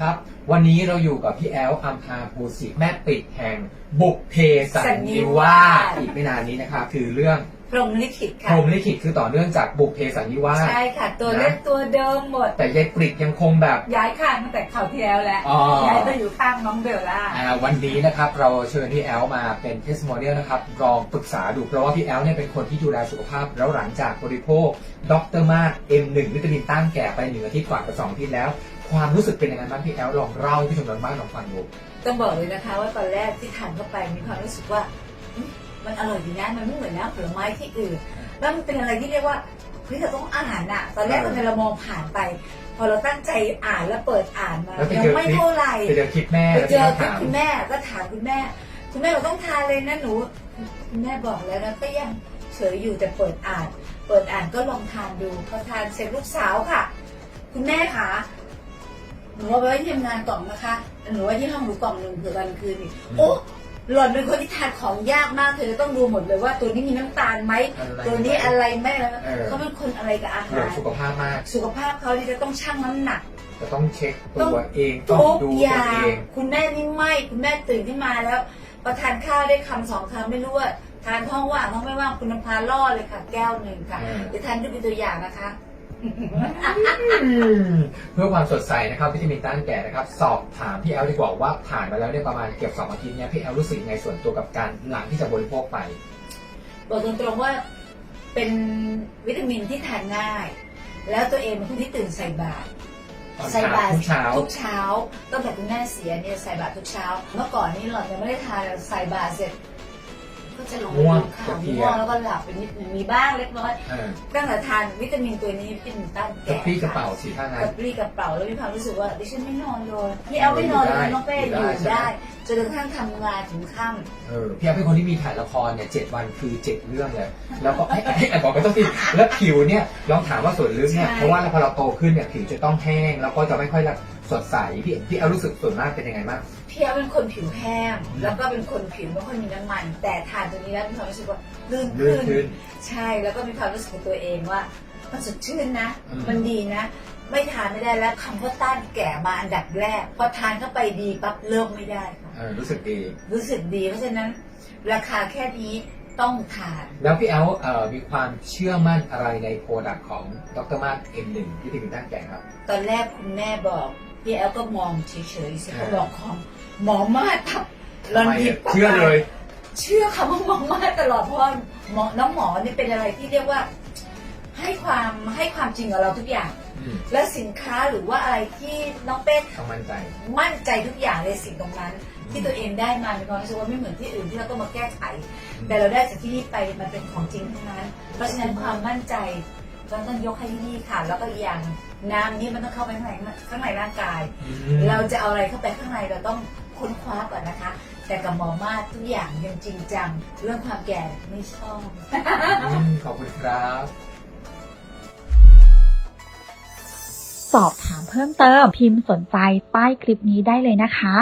ครับ วันนี้เราอยู่กับพี่แอลอัมพาภูสิทธิ์แม่ปิดแห่งบุกเพสันนิวาสอีกไม่นานนี้นะครับคือเรื่องพรหมลิขิตพค่ะ รหมลิขิตคือต่อเนื่องจากบุกเพสันนิวาส ใช่ค่ะ ตัวนะ เล่นตัวเดิมหมด แต่ยายกริดยังคงแบบ ย้ายข้างตั้งแต่คราวที่แล้วแล้วอ๋อ ย้ายไปอยู่ข้างน้องเบลล่า อ่าวันนี้นะครับเราเชิญพี่แอลมาเป็นเทสโมเนียลนะครับลองปรึกษาดูเพราะว่าพี่แอลเนี่ยเป็นคนที่ดูแลสุขภาพ แล้วหลังจากบริโภคดรมาส M1 วิตามินต้านแก่ไปหนึ่งอาทิตย์กว่ากับสองอาทิตย์แล้ว ความรู้สึกเป็นยังไงบ้างพี่แอลลองเล่าให้พี่ชมทางบ้านลองฟังดูต้องบอกเลยนะคะ ว่าตอนแรกที่ทานเข้าไปมีความรู้สึกว่าอืมมันอร่อยดีนะมันไม่เหมือนน้ำผลไม้ที่อื่น แล้วมันเป็นอะไรที่เรียกว่าเฮ้ยเราต้องอ่านอะตอนแรกเออตอนเรามองผ่านไป พอเราตั้งใจอ่านแล้วเปิดอ่านมาแล้วไปยัเจอไม่คลิปเท่าไหร่ ไปเจอคลิปแม่ไปแล้วเจพี่อแอลถามคุณแม่ก็ถามคุณแม่ คุณแม่เราต้องทานเลยนะหนู คุณแม่บอกแล้วนะก็ยังเฉยอยู่แต่เปิดอ่าน เปิดอ่านก็ลองทานดูพอทานเสร็จลูกสาวค่ะ คุณแม่คะ หนูเอาไว้ที่ทำงานกล่องนะคะหนูไว้ที่ห้องหนูกล่องหนึ่งเผื่อวันคืนนี่โอ้หล่อนเป็นคนที่ทานของยากมากเธอจะต้องดูหมดเลยว่าตัวนี้มีน้ำตาลไหมอะไรตัวนี้อะไรไม่เออ เขาเป็นคนอะไรกับอาเรื่อหางร สุขภาพมาก สุขภาพเขาที่จะต้องชั่งน้ำหนัก จะต้องเช็คต้ตัองวเองต้องทุกดูอตัวย่าเองงคุณแม่นี่ไม่ คุณแม่ตื่นขึ้นมาแล้วพอทานข้าวได้คำสองคำไม่รู้ว่าทานท้องว่างท้องไม่ว่างคุณน้ำพาล่อเลยค่ะ แก้วหนึ่งค่ะอืมเดี๋ยวทานด้วยเป็นตัวอย่างนะคะ เพื่อความสดใสนะครับวิตามินต้านแก่นะครับ สอบถามพี่แอลดีกว่าว่าผ่านมาแล้วเนี่ยประมาณเกือบสองอาทิตย์เนี่ยพี่แอลรู้สึกยังไงส่วนตัวกับการหลังที่จะบริโภคไป บอกตรงๆว่าเป็นวิตามินที่ทานง่าย แล้วตัวเองเป็นคนที่ตื่นใส่บาตรตอนใส่เช้าบาตรทุกเช้า ทุกเช้าตั้งแต่คุณแม่เสียเนี่ยใส่บาตรทุกเช้า เมื่อก่อนนี่หล่อนยังไม่ได้ทานใส่บาตรเสร็จ ก็จะลงง่วงข่าวจะเพลีย ง่วงแล้วก็หลับไปนิดนึงมีบ้างเล็กน้อยเออตั้งแต่ทานวิตามินตัวนี้วิตามินต้านกระแก่ปรี้กระเป๋าสีท่านั้กน ระปรี้กระเป๋าแล้วมีความรู้สึกว่าดิฉันไม่นอนเลยพี่แอลไม่นอนเลยอยู่ได้น้องเป้อยู่อได้ยู่ใช่ไหมได้จนกระทั่งทำงานถึงค่เออพี่แอลเป็นคนที่มีถ่ายละครเนี่ยเจ็ดวันคือเจ็ดเรื่องเลยแล้วก็ไอ้ไอ้ไอ้บอกไปต้องสิแล้วผิวเนี่ยลองถามว่าส่วนลึกเนี่ยเพราะว่าพอเราโตขึ้นเนี่ยผิวจะต้องแห้งแล้วก็จะไม่ค่อยสดใสพี่พี่แอลรู้สึกส่วนมากเป็นยังไงบ้างำพี่แอลเป็นคนผิวแห้งอืมแล้วก็เป็นคนผิวไม่ค่อยมีน้ำมัน แต่ทานตัวนี้แล้วมีความรู้สึกว่าลื่นลื่นขึ้ขึ้นนใช่แล้วก็มีความรู้สึกของตัวเองว่า มันสดชื่นนะ อืม มันดีนะ ไม่ทานไม่ได้แล้วคำว่าต้านแก่มาอันดับแรกพอทานเข้าไปดีปั๊บเลิกไม่ได้ค่ะเออรู้สึกดี รู้สึกดีเพราะฉะนั้น ราคาแค่นี้ต้องทาน แล้วพี่แอลเอ่อมีความเชื่อมั่นอะไรในโปรดักต์ของดรมาร์ M1 วิตามินต้านแก่ครับ ตอนแรกคุณแม่บอก พี่แอลก็มองเฉยๆสิเขาอ่าบอกของหมอมาทับทำไมอะเชื่อเลย เชื่อคำว่าหมอมาตลอดเพราะหมอน้องหมอนี่เป็นอะไรที่เรียกว่า ให้ความให้ความจริงกับเราทุกอย่าง และสินค้าหรือว่าอะไรที่น้องเป้ต้องมั่นใจมั่นใจทุกอย่างในสิ่งตรงนั้น ที่ตัวเองได้มามีความรู้สึกว่าไม่เหมือนที่อื่นที่เราต้องมาแก้ไข แต่เราได้จากที่นี่ไปมันเป็นของจริงทั้งนั้น เพราะฉะนั้นความมั่นใจ ก็ต้องยกให้ที่นี่ค่ะ แล้วก็อีกอย่างน้ำนี้มันต้องเข้าไปข้างในข้างในร่างกาย เราจะเอาอะไรเข้าไปข้างในเราต้องค้นคว้าก่อนนะคะ แต่กับหมอมาทุกอย่างยังจริงจัง เรื่องความแก่ไม่ชอบอืมขอบคุณครับ สอบถามเพิ่มเติมพิมพ์สนใจใต้คลิปนี้ได้เลยนะคะ